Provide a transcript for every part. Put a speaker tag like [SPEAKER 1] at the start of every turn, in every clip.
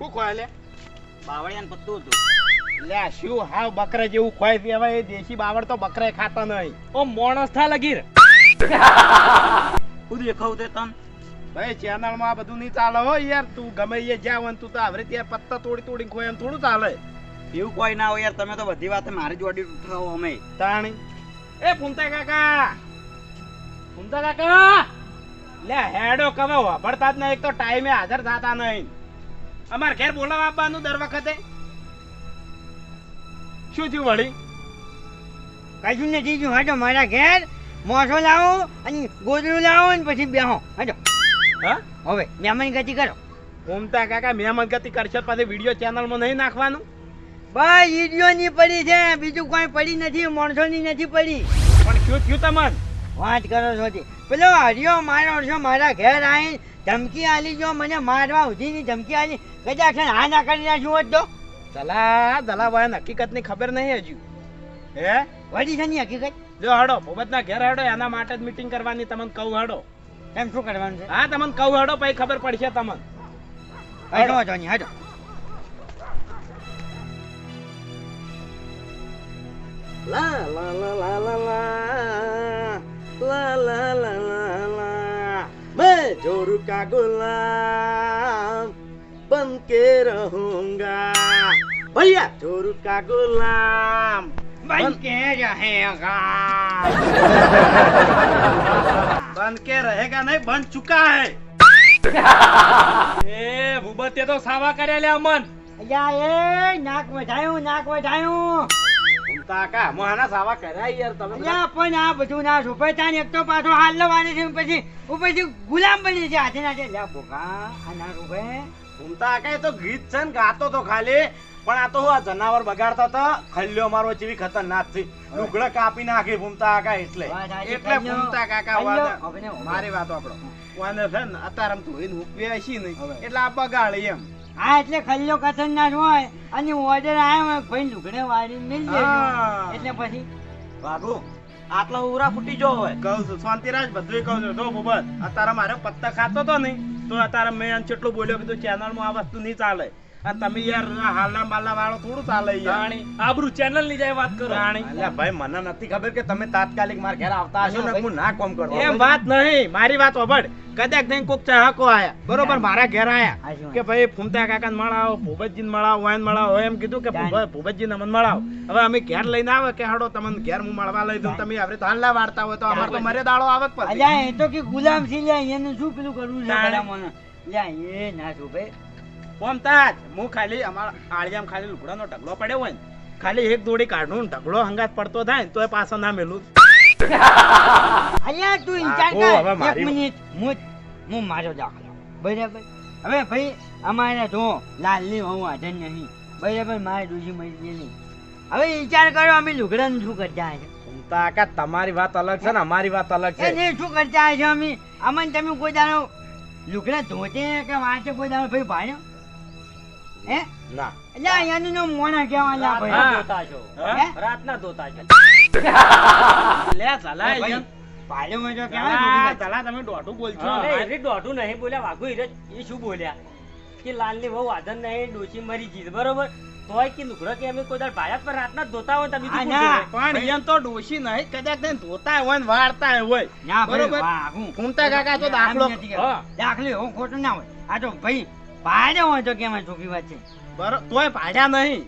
[SPEAKER 1] શું ખોય લે?
[SPEAKER 2] બાવળિયાને પત્તું હતું.
[SPEAKER 1] લે શું હાવ બકરા જેવું ખોય છે? હવે એ દેશી બાવળ તો બકરા ખાતા નહીં.
[SPEAKER 3] ઓ મોણસ થા લગીર.
[SPEAKER 2] હું દેખાવ તે તન?
[SPEAKER 1] ભાઈ ચેનલમાં બધું નહીં ચાલે હો યાર. તું ગમે એ ને તું તો આવરે ત્યાં પત્તા તોડી તોડી ખોય એમ થોડું ચાલે.
[SPEAKER 2] એવું કોઈ ના હોય યાર. તમે તો બધી વાતે મારી જોડી ઉઠાવો અમે.
[SPEAKER 1] તાણી. એ ફૂમતા કાકા! ફૂમતા કાકા! લે હેડો કવે વાપરતા જ નહીં. એક તો ટાઈમે હાજર થતા નહીં. અમાર ઘેર બોલાવા આપવાનું દર વખતે? શું થયું વળી?
[SPEAKER 4] કશું નથી થયું હાજો મારા ઘેર મોસો લાવો અને ગોદડું લાવો ને પછી બેહો. હાજો
[SPEAKER 1] હા?
[SPEAKER 4] હવે મહેમાન ગતિ કરો.
[SPEAKER 1] ઓમતા કાકા મહેમાન ગતિ કરશે પછી વીડિયો ચેનલમાં નહીં નાખવાનું?
[SPEAKER 4] બસ વિડીયોની પડી છે. બીજું કોઈ પડી નથી માણસોની નથી પડી.
[SPEAKER 1] પણ શું થયું તમને
[SPEAKER 4] વાત કરો છો પેલો હરિયો મારો છો મારા ઘેર આવીને ધમકી આલી જો મને મારવા ઉધીની ધમકી આલી કદાચ છે હા ના કરી નાખ્યું હોત તો
[SPEAKER 1] દલા દલા ભાઈ હકીકતની ખબર નહીં હજુ હે
[SPEAKER 4] વળી છે ની હકીકત
[SPEAKER 1] જો હડો ભૂપત ના ઘેર હડો એના માટે જ મીટિંગ કરવાની તમને કહું હડો
[SPEAKER 4] એમ શું કરવાનું છે
[SPEAKER 1] હા તમને કહું હડો પછી ખબર પડશે તમને
[SPEAKER 4] હડો હડો
[SPEAKER 1] લા લા લા લા લા લા લા લા લા લા લા मैं जोरू का गुलाम बन के रहूंगा भैया जोरू का गुलाम
[SPEAKER 4] બન કે रहेगा
[SPEAKER 1] बन के रहेगा नहीं बन चुका है
[SPEAKER 3] એ ભૂબતે તો સાવા કર્યા લે અમન
[SPEAKER 4] અલ્યા એ નાક વધાયું નાક વધાયું
[SPEAKER 1] ઘૂમતા કા મોહાના સાવા કર્યા યાર તમે.
[SPEAKER 4] અલ્યા પણ આ બધું ના સુપર થાય એક તો પાછો હાલ લવાને છે પછી ઉપરથી ગુલામ બની છે હાથે નાથે લ્યા ભોગા આ ના રૂપે
[SPEAKER 1] ઘૂમતા કા એ તો ગીત છે ને ગાતો તો ખાલી પણ આ તો હું આ જનાવર બગાડતા હતા ખલ્યો મારો જેવી ખતરનાક છે. લુગડા કાપી નાખી ભૂમતા કાકા એટલે. એટલે ભૂમતા કાકા વાદા-
[SPEAKER 4] ને.
[SPEAKER 1] મારી વાત આપણો. વાને છે ને અત્યારે આમ ધોઈને મૂકવી હશી નહીં. એટલે આ બગાડે એમ.
[SPEAKER 4] હા એટલે ખલ્યો ખતરનાક હોય અને ઓર્ડર આવ્યો હોય ભાઈ લુગડે વાળી મિલ. એટલે પછી
[SPEAKER 2] બાબુ આટલા ઉરા ફૂટી જો હોય.
[SPEAKER 1] કહું છું શાંતિરાજ બધું કહું છું. જો બોબત અત્યારે મારે પત્તા ખાતો તો નહીં તો અત્યારે મેં કેટલું બોલ્યો કીધું ચેનલમાં આ વસ્તુ નહીં ચાલે. તમે યાર હાલના માલા વાળો થોડું ચાલે યાર.
[SPEAKER 3] આબરૂ ચેનલની જાય વાત કરો.
[SPEAKER 5] અલ્યા ભાઈ મને નથી ખબર કે તમે તાત્કાલિક મારા ઘેર આવતા હશો. ને હું ના કોમ કરતો
[SPEAKER 1] એમ વાત નહીં. મારી વાત હોભળ. કદાચ નહીં કોક ચાહકો આયા. બરોબર મારા ઘેર આયા. કે ભાઈ ફૂમતા કાકા મળાવો ભૂપતજી મળાવો વાયન મળાવો. એમ કીધું કે. ભૂપતજી ને મને મળાવો. હવે અમે ઘેર લઈને આવે કે હાડો તમને ઘેર હું મળવા લઈ દઉં તમે રીતે હાલના વાળતા હોય તો અમાર તો મરે દાડો આવે જ પછી
[SPEAKER 4] અલ્યા એ તો કે ગુલામ છે એનું શું પેલું કરવું છે
[SPEAKER 1] તાણે.
[SPEAKER 4] ભલા મને લ્યા એ ના સુપે
[SPEAKER 1] ફોમતા જ હું ખાલી અમારા આળિયામ ખાલી લુગડાનો ઢગલો પડ્યો હોય ને ખાલી એક દોડી કાઢું ઢગલો હંગાત પડતો થાય ને તો એ પાછો ના મેલું.
[SPEAKER 4] અલ્યા તું
[SPEAKER 1] ઇન્ચાર
[SPEAKER 4] કર. એક મિનિટ. હું હું મારો દાખલો. બરાબર? હવે ભાઈ અમારે જો લાલની વહુ હાજર નહીં. બરાબર? મારે ડૂસી મરી ગયેલી હવે વિચાર કરો અમે લુગડાનું શું કરતા છે
[SPEAKER 5] કાકા તમારી વાત અલગ છે ને અમારી વાત અલગ છે.
[SPEAKER 4] એ શું કરતા છે અમે? અમને તમે કોઈ દાડો લુગડા ધોતે કે વાંચે કોઈ દાડો? ભાઈ ભાણ્યો? હે?
[SPEAKER 5] ના.
[SPEAKER 4] એટલે અહીંયાનું નામ મોણા કહેવાના
[SPEAKER 3] રાતના
[SPEAKER 4] ભાઈ.
[SPEAKER 3] ધોતા છો.
[SPEAKER 4] હે?
[SPEAKER 3] રાતના ધોતા છો.
[SPEAKER 1] લે ચલા
[SPEAKER 4] ભાઈ,
[SPEAKER 1] એમ.
[SPEAKER 4] ભાડું
[SPEAKER 1] ચલા, તમે દોઢું બોલશો.
[SPEAKER 3] અરે દોઢું નહીં બોલ્યા વાઘુ હીરે એ શું બોલ્યા? કે લાલની વહુ આધર નહીં ડોશી મરી ગઈ બરોબર? તોય કે લુગડો કે અમે કોઈ દાડ ભાયા પર રાતના ધોતા હોય તો બીજું
[SPEAKER 4] હા,
[SPEAKER 3] શું
[SPEAKER 4] ના.
[SPEAKER 3] જોવે?
[SPEAKER 1] પણ એમ તો ડોશી નહીં કદાચ ધોતા હોય ને વાળતા હોય.
[SPEAKER 4] ના
[SPEAKER 1] બરોબર. ફૂમતા કાકા તો દાખલો.
[SPEAKER 4] દાખલો એવો ખોટો ના હોય. આ તો ભાઈ ભાડે હોય તો કેમ છોકરી વાત છે?
[SPEAKER 1] બરો- તોય પાડ્યા નહીં.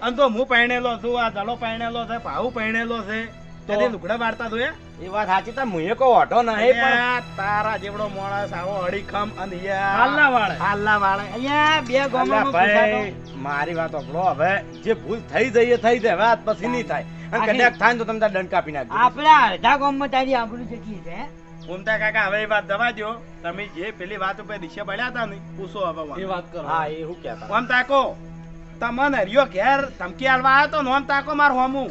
[SPEAKER 1] અને તો હું પહેણેલો છું આ દડો પહેણેલો છે ભાઉ પહેણેલો છે. કદી લુગડા વાળતા જોયા?
[SPEAKER 5] એ વાત સાચી તા મુએ કો ઓટો નહીં પણ
[SPEAKER 1] તારા જેવડો મોણસ આવો અડીખમ અને યાર
[SPEAKER 3] હાલના વાળે.
[SPEAKER 1] હાલના વાળે.
[SPEAKER 4] અહીંયા બે
[SPEAKER 5] અલ્યા ભાઈ મારી વાત ઓપડો હવે. જે ભૂલ થઈ જઈએ થઈ જાય. વાત પછી નહીં થાય. અને કદાચ થાય તો તમને દંડ કાપી નાખજો
[SPEAKER 4] આપણા અડધા ગામમાં તારી આબરૂ જેટલી છે હે?
[SPEAKER 1] ઘૂમતા કાકા હવે એ વાત દવા દો તમે જે પેલી વાત ઉપર દિશા પડ્યા હતા ને પૂછો હવે
[SPEAKER 3] એ વાત કરો.
[SPEAKER 5] હા એ શું કહેતા?
[SPEAKER 1] ઓમ તાકો તમને હરિયો ઘેર ધમકી આલવા આવ્યો તો નોમ તાકો માર હોમું.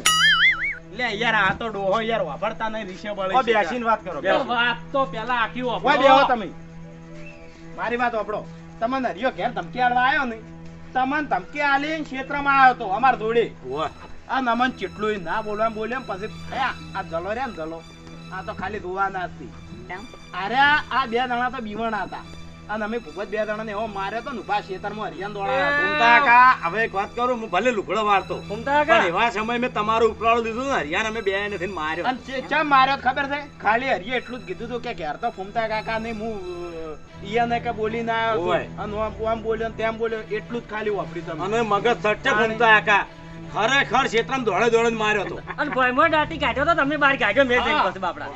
[SPEAKER 1] લે યાર આ તો ડોહો યાર વાપરતા નહીં દિશે બળે
[SPEAKER 5] ઓ બેસીને વાત કરો
[SPEAKER 3] તો વાત તો પેલા આખી
[SPEAKER 1] ઓય
[SPEAKER 3] વાપરો.
[SPEAKER 1] બેહો તમે. મારી વાત વાપરો. તમને હરિયો ઘેર ધમકી આલવા આવ્યો ને તમને ધમકી આલી ક્ષેત્રમાં આવ્યો તો અમાર જોડે. આ નમન ચેટલું ના બોલવા બોલ્યો ને પછી આ જલો રે જલો. આ તો ખાલી ધોવાના હતી? અરે આ બે દાણા તો બીવણા હતા. અને અમે ભૂપત બે જણાને એવો માર્યો તો ને ઊભા ખેતરમાં
[SPEAKER 5] ઘૂમતા કાકા હવે એક વાત કરું હું ભલે લુગડો વાળતો.
[SPEAKER 3] ફૂમતા
[SPEAKER 5] પણ એવા સમય મેં તમારું ઉપરાળું દીધું ને હરિયાન અમે બે નથી માર્યો.
[SPEAKER 1] અને ચમ માર્યો ખબર છે? ખાલી હરિયે એટલું જ કીધું હતું કે ઘેર તો ફૂમતા કાકા ને હું ઈયાને કે બોલી ના આવ્યો અને આમ- બોલ્યો તેમ બોલ્યો એટલું જ ખાલી વાપરી તમે.
[SPEAKER 5] અને મગજ સટ્ટે ફૂમતા કાકા. ખરેખર ક્ષેત્રમાં દોડે દોડે માર્યો હતો.
[SPEAKER 3] અને ભોયમાં દાંતી કાઢ્યો તો તમને બહાર કાઢ્યો મેં બાપડા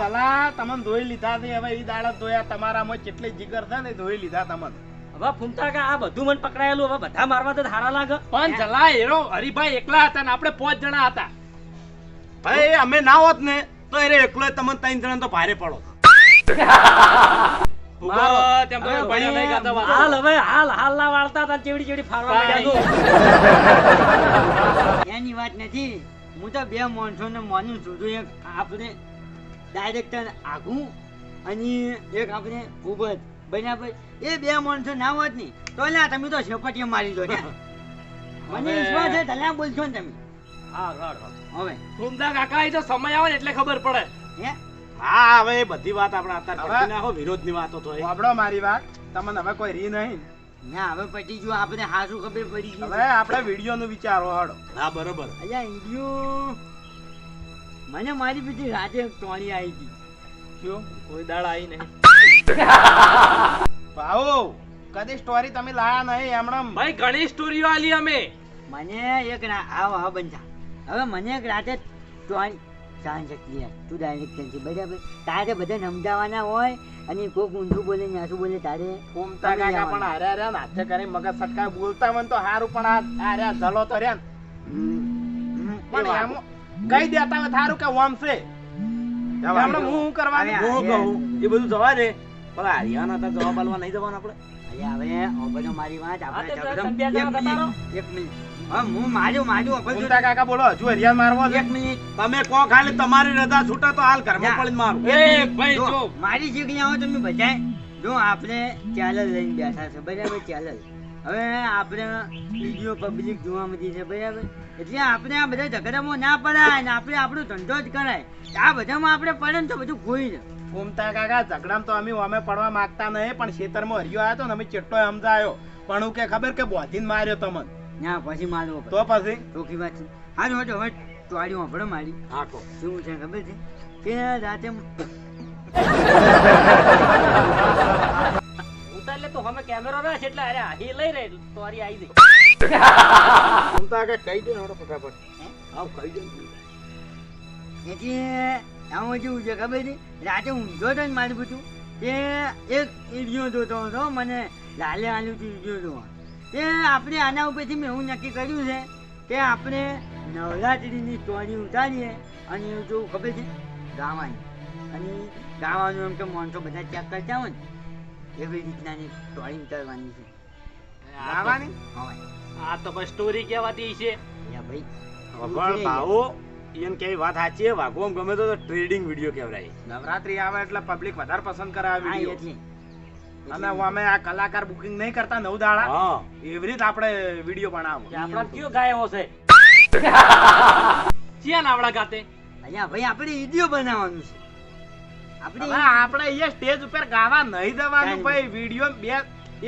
[SPEAKER 1] ભલા તમને ધોઈ લીધા છે હવે ઈ દાડા ધોયા તમારામાં કેટલી જીગર છે ને ધોઈ લીધા તમને.
[SPEAKER 3] હવે ફૂમતા કા આ બધું મને પકડાયેલું હવે બધા મારવા તો સારા લાગે.
[SPEAKER 1] પણ જલા એરો હરિભાઈ એકલા હતા ને આપણે પાંચ જણા હતા.
[SPEAKER 5] ભાઈ અમે ના હોત ને તો એ એકલો તમને ત્રણ જણા તો ભારે પડો.
[SPEAKER 3] હાલ હવે હાલ હાલ ના વાળતા હતા ચેવડી ચેવડી છો.
[SPEAKER 4] એની વાત નથી. હું તો બે માણસોને માનું છું. તો એક આપણે ડાયરેક્ટર આઘું અને એક આપણે ખૂબ જ. બરાબર? એ બે માણસો ના હોત ને તો લ્યા તમે તો સપટીએ મારી દો લ્યા. મને વિશ્વાસ છે તલ્યા બોલશો ને તમે.
[SPEAKER 3] હા.
[SPEAKER 4] હવે.
[SPEAKER 1] કુમદા કાકા એ તો સમય આવે ને એટલે ખબર પડે.
[SPEAKER 4] હે?
[SPEAKER 5] હા હવે બધી વાત આપણે અત્યારે નાખો વિરોધની વાતો તો એ.
[SPEAKER 1] મારી વાત. તમને હવે કોઈ રી નહીં
[SPEAKER 4] ના હવે પટી જો આપણે હાસું ખબર પડી ગઈ
[SPEAKER 1] હવે આપણે વીડિયો નું વિચારો હડો.
[SPEAKER 5] હા બરોબર.
[SPEAKER 4] અલ્યા ઈડિયો મને મારી બીજી રાતે ટોણી આવી હતી
[SPEAKER 1] શું
[SPEAKER 3] કોઈ દાડ આવી નહીં.
[SPEAKER 1] ભાવો કદી સ્ટોરી તમે લાયા નહીં એમણે
[SPEAKER 3] ભાઈ ઘણી સ્ટોરીઓ આલી અમે.
[SPEAKER 4] મને એક આવ હા બંધા હવે મને એક રાતે ટોણી સાંજ શકતી તું ડાયરેક્ટ છે બરાબર? તારે બધા સમજાવવાના હોય અને કોક ઊંધું બોલે ને આસું બોલે તારે
[SPEAKER 1] ફૂમતા કાકા પણ હારે હારે ને હાથે મગજ સટકાય બોલતા હોય તો હારું પણ આ હારે આ તો રહ્યા ને.
[SPEAKER 4] હમ, હમ,
[SPEAKER 1] પણ એમ કહી દેતા હોય થારું કે ઓમ છે. એમણે હું શું કરવાનું?
[SPEAKER 5] હું કહું એ બધું જવા દે. પણ હરિયાણા હતા જવાબ આલવા નહીં જવાનું આપણે.
[SPEAKER 4] હવે મારી વાત આપણે. એક મિનિટ. હા હું માજો ઓબલ
[SPEAKER 1] ફૂમતા કાકા બોલો હજુ હરિયાણ મારવો
[SPEAKER 4] એક મિનિટ.
[SPEAKER 5] તમે કહો ખાલી તમારી રજા છૂટે તો હાલ ઘરમાં
[SPEAKER 4] ના.
[SPEAKER 5] મારું.
[SPEAKER 1] એ ભાઈ
[SPEAKER 4] જો,
[SPEAKER 1] જો.
[SPEAKER 4] મારી શીખણી આવો તમે બધાય. જો આપણે ચેનલ લઈને બેઠા છે બરાબર ચેનલ. હવે આપણે વીડિયો પબ્લિક જોવા મળી છે બરાબર? એટલે આપણે આ બધા ઝઘડામાં ના પડાય ને આપણે આપણો ધંધો જ કરાય. આ બધામાં આપણે પડે ને તો બધું ખોઈ જાય.
[SPEAKER 1] કાકા ઝઘડામાં તો અમે અમે પડવા માંગતા નહીં પણ ખેતરમાં હરિયો આવ્યો તો ને અમે ચેટો સમજાયો. પણ હું કે ખબર કે બોધીને માર્યો તમને
[SPEAKER 4] ના પછી મારવો
[SPEAKER 1] તો પછી?
[SPEAKER 4] ટોકી વાત છે. હા જો હવે ટોળી વાપરો મારી.
[SPEAKER 5] હા કો
[SPEAKER 4] શું છે ખબર છે? કે રાતે
[SPEAKER 3] ઉતાર લે તો અમે કેમેરો રહેશે એટલે અરે આહી લઈ રે તોરી આવી જઈ
[SPEAKER 5] તો આગળ કહી દે ને ફટાફટ. આવ કહી દે ને.
[SPEAKER 4] એટલે આમાં જેવું છે ખબર છે? રાતે ઊંઘો તો ને મારું બધું. તે એક વીડિયો જોતો હતો મને લાલે આલુથી વીડિયો જોવા તે આપણે આના ઉપરથી મેં એવું નક્કી કર્યું છે કે આપણે નવરાત્રિની સ્ટોરી ઉતારીએ અને એવું જોવું ખબર છે? ગાવાની. અને ગાવાનું એમ કે માણસો બધા ચેક કરતા હોય ને એવી રીતનાની સ્ટોરી ઉતારવાની છે.
[SPEAKER 1] ગાવાની?
[SPEAKER 4] હવે.
[SPEAKER 3] આ તો બસ સ્ટોરી કહેવાતી છે.
[SPEAKER 4] ભાઈ
[SPEAKER 5] પણ ભાવો એમ કે વાત સાચી વાઘો આમ ગમે તો ટ્રેડિંગ વીડિયો કહેવાય
[SPEAKER 1] નવરાત્રી આવે એટલે પબ્લિક વધારે પસંદ કરાવે આ વીડિયો અને અમે આ કલાકાર બુકિંગ નહીં કરતા નવ દાડા. એવી રીતે આપણે વીડિયો બનાવો
[SPEAKER 3] આપણા કયો ગાયો છે? ચિયા નાવડા ગાતે?
[SPEAKER 4] અહીંયા ભાઈ આપણે વીડિયો બનાવવાનું છે. આપણે
[SPEAKER 1] આપણે અહીંયા સ્ટેજ ઉપર ગાવા નહીં દેવાનું ભાઈ. વીડિયો બે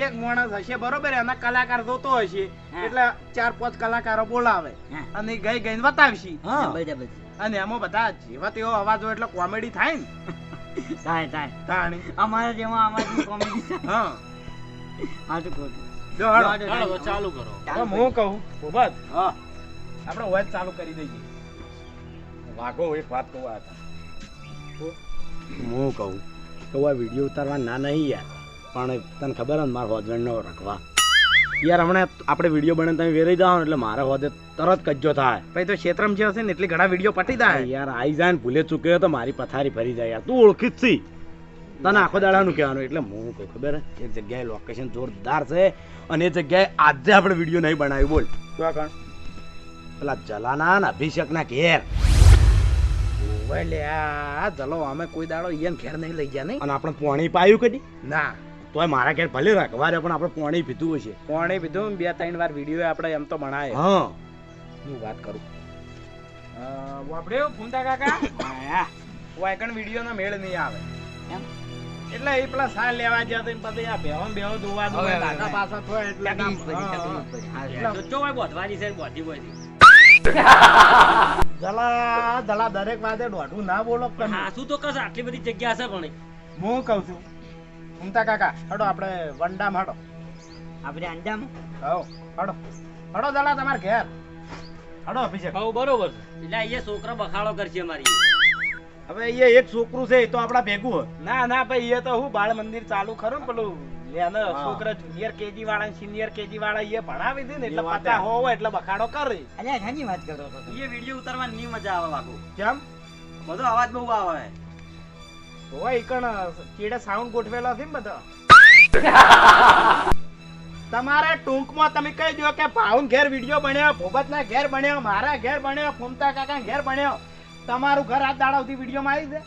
[SPEAKER 1] એક માણસ હશે બરોબર? એના કલાકાર જોતો હશે. એટલે ચાર પાંચ કલાકારો બોલાવે. અને ગઈ ગઈને બતાવશી.
[SPEAKER 5] હા.
[SPEAKER 1] અને એમાં બધા જેવા તેવો અવાજ હોય એટલે કોમેડી થાય ને.
[SPEAKER 4] થાય થાય.
[SPEAKER 1] તાણી.
[SPEAKER 4] અમારા જેવા અમારી કોમેડી
[SPEAKER 1] હા.
[SPEAKER 4] હા તો ખોટું.
[SPEAKER 1] જો હાલો.
[SPEAKER 4] હાલો,
[SPEAKER 3] ચાલુ કરો.
[SPEAKER 1] તો હું કહું? ભૂપત
[SPEAKER 5] હા.
[SPEAKER 1] આપણે વાત ચાલુ કરી દઈએ.
[SPEAKER 5] વાઘો એક વાત કહું આ હું કહું તો આ વીડિયો ઉતારવા ના નહીં યાર. પણ તને ખબર ને મારા હસબન્ડ નો રખવા. યાર હમણાં આપણે વીડિયો બને તમે વેરાઈ જાઓ ને એટલે મારા હોદે તરત કજ્જો થાય.
[SPEAKER 1] ભાઈ તો ક્ષેત્રમ જે હશે ને એટલી ઘણા વીડિયો પટી જાય.
[SPEAKER 5] યાર આઈ જાય ને ભૂલે ચૂક્યો તો મારી પથારી ફરી જાય યાર. તું ઓળખી જ છી. તને આખો દાડાનું કહેવાનું એટલે હું કહું ખબર એક જગ્યાએ લોકેશન જોરદાર છે અને એ જગ્યાએ આજે આપણે વીડિયો નહીં બનાવ્યું બોલ. પેલા જલાના ને અભિષેકના ઘેર.
[SPEAKER 1] જલો અમે કોઈ દાડો ઈયન ઘેર નહીં લઈ ગયા નહીં?
[SPEAKER 5] અને આપણે પોણી પાયું કદી
[SPEAKER 1] ના.
[SPEAKER 5] તોય મારા ઘેર ભલે રાખવા પણ આપણે પોણી પીધું હશે.
[SPEAKER 1] પોણી પીધું બે ત્રણ વાર વીડિયો આપણે એમ તો બનાવે
[SPEAKER 5] હા.
[SPEAKER 1] હું વાત કરું. વાપડ્યો ફૂંતા કાકા? વાયકણ વીડિયો નો મેળ નહીં આવે? એટલે એ પેલા સાર લેવા ગયા તો પછી આ બેહો બેહો દોવા દો
[SPEAKER 4] હવે.
[SPEAKER 1] પાછા થો એટલે
[SPEAKER 3] કામ ચો હોય બોધવાની છે બોધી બોધી
[SPEAKER 1] જલા જલા દરેક વાતે દોઢું ના બોલો
[SPEAKER 3] પણ આસુ તો કસ આટલી બધી જગ્યા છે પણ
[SPEAKER 1] હું કહું છું ઉમતા કાકા હડો આપણે વંડામ હડો.
[SPEAKER 4] આપણે અંજામ
[SPEAKER 1] હો હડો. હડો જલા તમાર ઘેર. હડો અભિષેક.
[SPEAKER 3] હા બરોબર એટલે અહીંયા છોકરો બખાડો કરશે મારી
[SPEAKER 1] હવે એ એક છોકરું છે એ તો આપડા ભેગું ના ના ભાઈ એ તો હું બાળ મંદિર ચાલુ ખરું ને પેલું. એને છોકરા જુનિયર કેજી વાળા સિનિયર કેજી વાળા એ ભણાવી દે ને એટલે પતા હોય એટલે બખાડો કરે.
[SPEAKER 4] અલ્યા શાની વાત કરો
[SPEAKER 2] એ વીડિયો ઉતારવાની ની મજા આવે વાગુ
[SPEAKER 1] કેમ?
[SPEAKER 2] બધો અવાજ બહુ આવે.
[SPEAKER 1] હોય ઈકણ ચીડે સાઉન્ડ ગોઠવેલો છે ને બધો? તમારે ટૂંકમાં તમે કહી દો કે ભાવન ઘેર વીડિયો બન્યો ભોગતના ઘેર બન્યો મારા ઘેર બન્યો ફૂમતા કાકા ઘેર બન્યો. તમારું ઘર આ દાડાવથી વીડિયો માં આવી છે?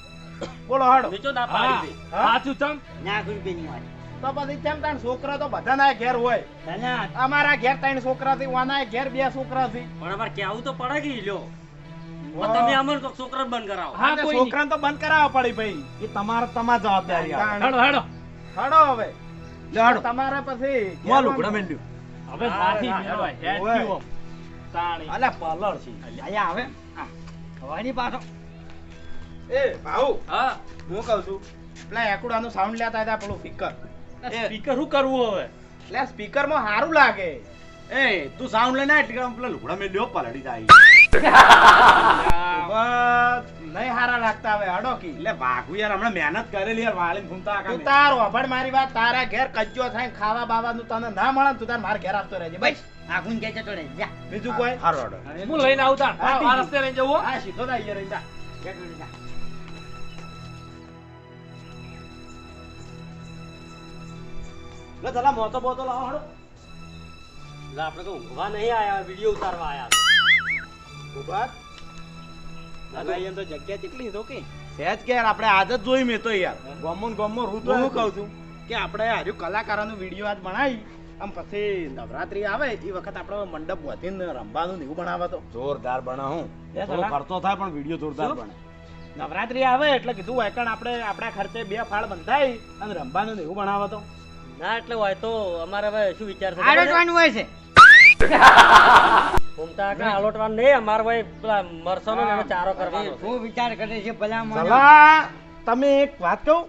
[SPEAKER 1] બોલો હડો.
[SPEAKER 3] નીચો ના પાડી દે
[SPEAKER 1] સાચું ચમ
[SPEAKER 4] ના રૂપિયાની વાત.
[SPEAKER 1] તો પછી કેમ તાણ છોકરા તો બધાના ઘેર હોય? અમારા ઘેર ત્રણ છોકરા થી વાના ઘેર બે છોકરા થી
[SPEAKER 3] પણ અમારે કેવું તો પડે કે લ્યો. તમે અમને છોકરા બંધ કરાવો.
[SPEAKER 1] હા છોકરા તો બંધ કરાવવા પડી ભાઈ. એ તમારે તમાર જવાબદારી હડો હેડો. હેડો હવે. તમારે પછી
[SPEAKER 5] મો લુગડા મેલ્યું.
[SPEAKER 1] હવે
[SPEAKER 3] સાથી
[SPEAKER 1] મેળવાય. અલા પલળ છે.
[SPEAKER 4] આયા આવે. હવાની પાછો
[SPEAKER 1] એ ભાઉ.
[SPEAKER 3] હા.
[SPEAKER 1] હું કહું છું પેલા એકુડાનું સાઉન્ડ લેતા હતા પેલું સ્પીકર
[SPEAKER 3] સ્પીકર શું કરવું હવે?
[SPEAKER 1] એટલે સ્પીકરમાં સારું લાગે.
[SPEAKER 5] એ તું સાઉન્ડ લઈને એટલે પેલા લુગડા મેલ્યો પલડી જાય.
[SPEAKER 1] બસ. નહીં હારા લાગતા હવે હડો કી.
[SPEAKER 5] એટલે વાઘુ યાર હમણાં મહેનત કરેલી યાર વાળીને ઘૂમતા
[SPEAKER 1] તું તાર વાપડ મારી વાત તારા ઘેર કજ્જો થાય ખાવા બાવાનું તને ના મળે તું તાર મારા ઘેર આવતો રહેજે. બસ.
[SPEAKER 4] આખું કે ચટો રે જા.
[SPEAKER 1] બીજું કોઈ?
[SPEAKER 5] હારો હારો.
[SPEAKER 1] હું લઈને આવતા
[SPEAKER 5] આ રસ્તે
[SPEAKER 1] લઈને જવું હા. સીધો થાય અહીંયા જા.
[SPEAKER 4] ચટો રે જા.
[SPEAKER 5] લે ચલા મોતો બોતો લાવો હાડો.
[SPEAKER 3] એટલે આપણે તો ઊંઘવા નહીં આયા વીડિયો ઉતારવા આયા.
[SPEAKER 1] ઊભા? તો જગ્યા કેટલી તો કે?
[SPEAKER 5] સહેજ કે યાર આપણે આજ જ જોઈ મેં તો યાર. ગોમો ગોમો રૂ તો
[SPEAKER 1] હું કહું છું કે આપણે હાર્યું કલાકારોનો વીડિયો આજ બનાવી આમ પછી નવરાત્રી આવે એ વખત આપણે મંડપ વધીને રમવાનું ને એવું બનાવે તો.
[SPEAKER 5] જોરદાર બને હું થોડો ખર્ચો થાય પણ વીડિયો જોરદાર બને.
[SPEAKER 1] નવરાત્રી આવે એટલે કીધું હોય કારણ આપણે આપણા ખર્ચે બે ફાળ બંધાય અને રમવાનું ને એવું બનાવે તો.
[SPEAKER 3] ના એટલે હોય તો અમારે હવે શું વિચાર છે?
[SPEAKER 4] આડોટવાનું હોય છે?
[SPEAKER 3] ઘૂમતા અમારે ભાઈ પેલા મરસોનો ને ચારો કરવાનો.
[SPEAKER 4] શું વિચાર કરે છે ભલા મને
[SPEAKER 5] તમે એક વાત કહું?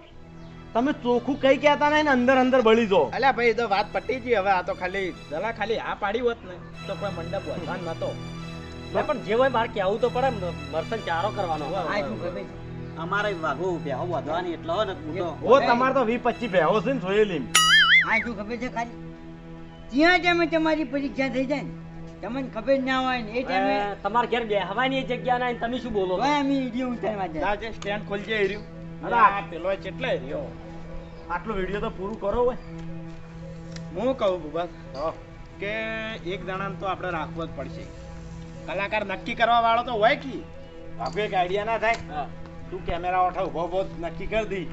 [SPEAKER 5] તમે ચોખ્ખું કઈ કહેતા નહીં ને અંદર અંદર બળી જો
[SPEAKER 1] અલ્યા ભાઈ તો વાત પટી ગઈ હવે આ તો ખાલી દલા ખાલી આ પાડી હોત ને તો કોઈ મંડપ વધવાનો નતો.
[SPEAKER 3] પણ જે હોય મારે કેવું તો પડે મરસન ચારો કરવાનો.
[SPEAKER 4] આ શું ખબર છે?
[SPEAKER 2] અમારે વાગુ બેહો વધવાની એટલો ને
[SPEAKER 5] ઓ તમારે તો વી પચી ભેહો છે ને જોયેલી
[SPEAKER 4] આ શું ખબર છે ખાલી? ત્યાં ટાઈમે તમારી પરીક્ષા થઈ જાય ને તમને ખબર ના હોય ને એ ટાઈમે
[SPEAKER 3] તમારે ઘેર બેહવાની એ જગ્યા ના તમે શું બોલો
[SPEAKER 4] ભાઈ અમે વીડિયો ઉતારવા જાય.
[SPEAKER 1] જા સ્ટેન્ડ ખોલજે એ
[SPEAKER 5] અરે આ
[SPEAKER 1] પેલો કેટલે એર્યો
[SPEAKER 5] આટલો વીડિયો તો પૂરું કરો હોય
[SPEAKER 1] હું કહું બસ કે એક જણાને તો આપણે રાખવો જ પડશે. કલાકાર નક્કી કરવા વાળો તો હોય કી?
[SPEAKER 5] આપણે એક આઈડિયા ના થાય. તું કેમેરા ઓઠા ઊભો ઊભો નક્કી કરી દી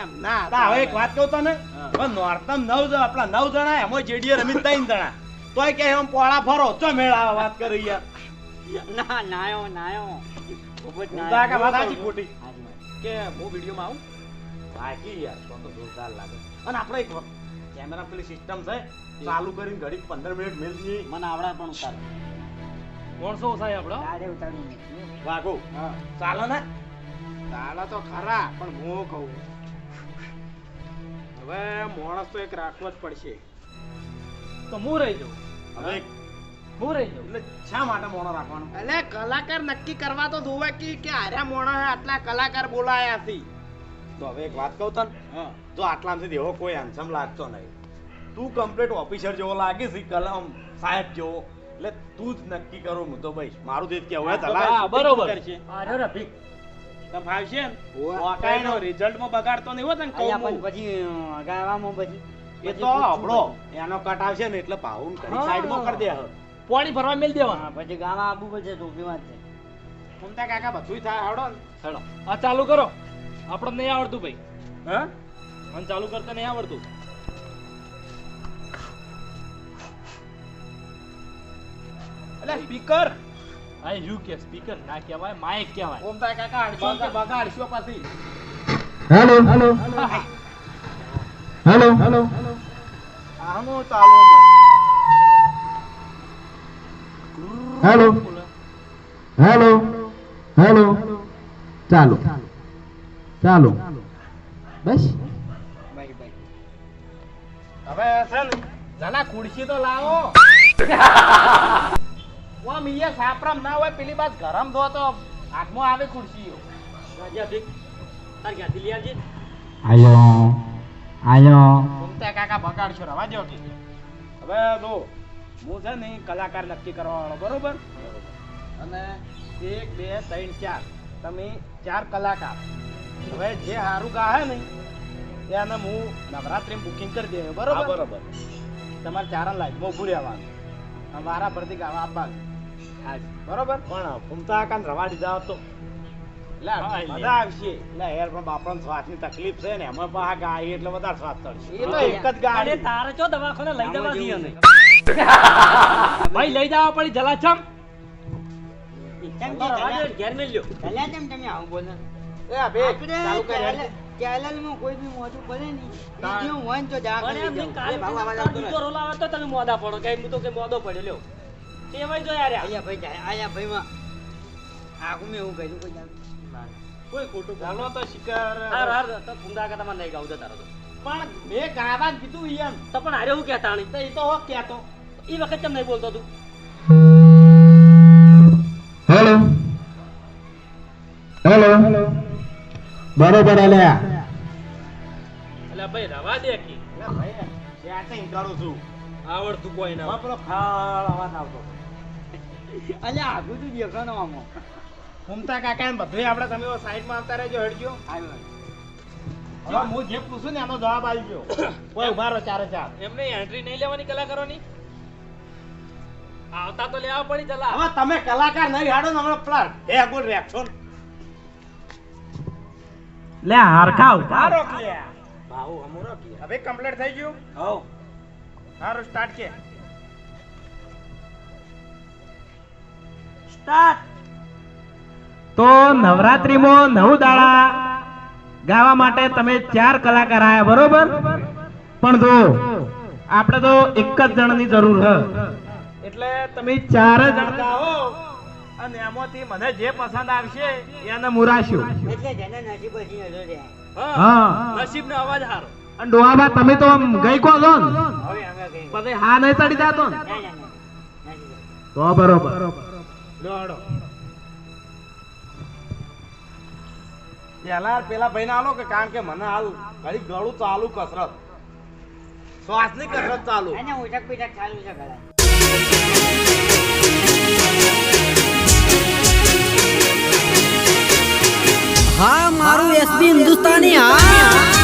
[SPEAKER 1] એમ ના
[SPEAKER 5] હવે એક વાત કહું તને.
[SPEAKER 3] ને
[SPEAKER 5] હવે નવ જણ આપણા નવ જણા એમાં જેડીએ રમી ત્રણ જણા. તોય કે એમ પોળા ફરો. ચો મેળા વાત કરી યાર.
[SPEAKER 4] ના નાયો નાયો. ખૂબ જ
[SPEAKER 5] નાયો કે વાત
[SPEAKER 4] આજી
[SPEAKER 5] ખોટી.
[SPEAKER 1] કે હું વિડીયોમાં આવું?
[SPEAKER 5] બાકી યાર તો તો જોરદાર લાગે. અને આપણે એક કેમેરા પેલી સિસ્ટમ છે ચાલુ કરીને ઘડી પંદર મિનિટ મેલ
[SPEAKER 2] મને આવડા પણ ઉતાર.
[SPEAKER 4] આપણો ઉતારવું નથી.
[SPEAKER 5] વાગો ચાલો ને?
[SPEAKER 1] ચાલો તો ખરા પણ હું કહું. હવે માણસ તો એક રાખવો જ પડશે.
[SPEAKER 3] તો હું રહી જઉં.
[SPEAKER 5] હવે
[SPEAKER 3] હું? રહી જઉં.
[SPEAKER 5] એટલે શા માટે મોણો રાખવાનો?
[SPEAKER 1] એટલે કલાકાર નક્કી કરવા તો જોવે કે કે આર્યા હે આટલા કલાકાર બોલાયા છે.
[SPEAKER 5] તો હવે એક વાત કહું તને? જો આટલામાંથી એવો કોઈ હેન્સમ લાગતો નહીં. તું કમ્પ્લીટ ઓફિસર જેવો લાગે છે કલમ સાહેબ જેવો. એટલે તું જ નક્કી કરો હું તો ભાઈ મારું દેશ કે હવે તલા
[SPEAKER 1] બરોબર. છે
[SPEAKER 3] આ રહ્યો રફીક
[SPEAKER 1] તને ફાવશે ને. રિઝલ્ટમાં બગાડતો નહીં હોત ને કહું
[SPEAKER 4] પછી ગાવામાં પછી.
[SPEAKER 5] એ તો આપણો. એનો કટ આવશે ને એટલે ભાવું કરી. સાઈડમાં કરી દે હવે.
[SPEAKER 1] પાણી ભરવા મેલ
[SPEAKER 4] દેવા પછી ગાવા આબુ પડશે ટોપી વાત છે.
[SPEAKER 1] ફૂમતા કાકા બધું થાય આવડો ને.
[SPEAKER 6] હેડો આ ચાલુ કરો. આપણને નહીં આવડતું ભાઈ.
[SPEAKER 1] હા?
[SPEAKER 6] મને ચાલુ કરતા નહીં આવડતું.
[SPEAKER 1] એટલે સ્પીકર
[SPEAKER 6] આ યુ કે સ્પીકર ના કહેવાય માઈક કહેવાય.
[SPEAKER 1] ફૂમતા કાકા આડશો કે બગાડશો પછી?
[SPEAKER 7] હેલો હેલો હેલો હેલો
[SPEAKER 5] આનું ચાલુ
[SPEAKER 7] હેલો. હેલો. હેલો. ચાલો. ચાલો. બસ.
[SPEAKER 1] હવે છે ને જલા ખુરશી તો લાવો. ઓમ ઈએ સાપરમ ના હોય પેલી બાદ ગરમ થો તો હાથમાં આવે ખુરશીઓ
[SPEAKER 3] તાર લઈ આવજે?
[SPEAKER 7] આયો. આયો.
[SPEAKER 1] કાકા બગાડશો રવા દો કે હવે જો હું છે ને કલાકાર નક્કી કરવાવાળો બરોબર? અને એક બે ત્રણ ચાર. તમે ચાર કલાકાર. હવે જે સારું ગાહે ને એને હું નવરાત્રી બુકિંગ કરી દેવું બરોબર?
[SPEAKER 5] બરોબર.
[SPEAKER 1] તમારે ચારણ લાઈફમાં બહુ રહેવાનું. આવવાનું મારા પરથી ગાવા આપવાનું. બરોબર?
[SPEAKER 5] પણ ફૂમતા કાન રવા દીધા તો
[SPEAKER 1] મજા આવશે.
[SPEAKER 5] એટલે યાર પણ બાપરાને શ્વાસની તકલીફ છે ને એમાં ગાય એટલે વધારે શ્વાસ ચડશે
[SPEAKER 1] એ તો એક જ
[SPEAKER 3] અરે
[SPEAKER 1] ગાડી
[SPEAKER 3] તારે ચો દવાખાને લઈ જવા દઈએ ને
[SPEAKER 6] ભાઈ લઈ જવા પડી
[SPEAKER 3] રાજા ઘેર મેલ લ્યો
[SPEAKER 4] કલ્યા તમે આવું બોલો?
[SPEAKER 1] એ બે ચાલુ કરી
[SPEAKER 4] ચેનલ- કોઈ બી મોઢું બોલે ને વીડિયો હોય તો જા
[SPEAKER 3] એમ. કાલે રોલ આવે તો તમે મોદા પડો. કે હું તો કે મોદો પડ્યો. લ્યો. તેવાય જો યાર.
[SPEAKER 4] આયા ભાઈ આયા ભાઈ માં આખું મેં એવું કર્યું કોઈ જાણ.
[SPEAKER 1] કોઈ ખોટું ચાલો તો શિકાર
[SPEAKER 3] હાર હાર. તો ફૂંદા કે તમારે નહીં ગાવું છે તારો તો.
[SPEAKER 1] પણ મેં ગાવા કીધું ઈયન.
[SPEAKER 3] તો પણ હારે હું કહેતા
[SPEAKER 1] તો એ તો હોક કહેતો.
[SPEAKER 3] એ વખત કેમ નહીં બોલતો તું?
[SPEAKER 7] હેલો. હેલો. બરોબર અલ્યા.
[SPEAKER 6] એટલે ભાઈ રવા દે કે.
[SPEAKER 1] ભાઈ સેટિંગ કરું છું.
[SPEAKER 6] આવડતું કોઈ ના.
[SPEAKER 1] પેલો ખાળ અવાજ આવતો.
[SPEAKER 4] અલ્યા આગું તું દેખાનો આમાં.
[SPEAKER 1] ઘૂમતા કાકા ને બધું આપણે તમે સાઈડમાં આવતા રહેજો હટજો
[SPEAKER 4] આવ્યો
[SPEAKER 1] હવે હું જે પૂછું ને એનો જવાબ આવી ગયો કોઈ ઊભા રહો ચારે ચાર.
[SPEAKER 6] એમને એન્ટ્રી નહીં લેવાની કલાકારોની? આવતા તો લેવા પડી ચલા.
[SPEAKER 1] હવે તમે કલાકાર નહીં હાડો ને હમણાં પ્લાન હે બોલ રેક્શન લે હારખા ઊભા. રો લે. ભાવ હમરો કે હવે કમ્પ્લીટ થઈ ગયું?
[SPEAKER 2] હો
[SPEAKER 1] સારું સ્ટાર્ટ કે. તો નવરાત્રીમાં નવ દાડા ગાવા માટે તમે ચાર કલાકાર આવ્યા બરોબર? પણ જો આપણે તો એક જ જણની જરૂર હ. એટલે તમે ચાર જણ ગાઓ અને એમાંથી મને જે પસંદ આવશે એને મુરાશું
[SPEAKER 4] એટલે જેને નસીબ રહે
[SPEAKER 1] હા.
[SPEAKER 6] નસીબ નો અવાજ હારો.
[SPEAKER 1] અને ડોહાબા તમે તો આમ ગઈ કો છો ને? પછી હા નહીં ચડી જાતો ને. તો બરોબર. દોડો પેલા પેલા ભાઈને આલો કે કારણ કે મને હાલ ઘડી ગળું ચાલુ કસરત. શ્વાસની કસરત ચાલુ.
[SPEAKER 4] ઉઠક પીઠક ચાલુ છે ઘરે
[SPEAKER 8] હા મારું એસબી હિન્દુસ્તાની હા.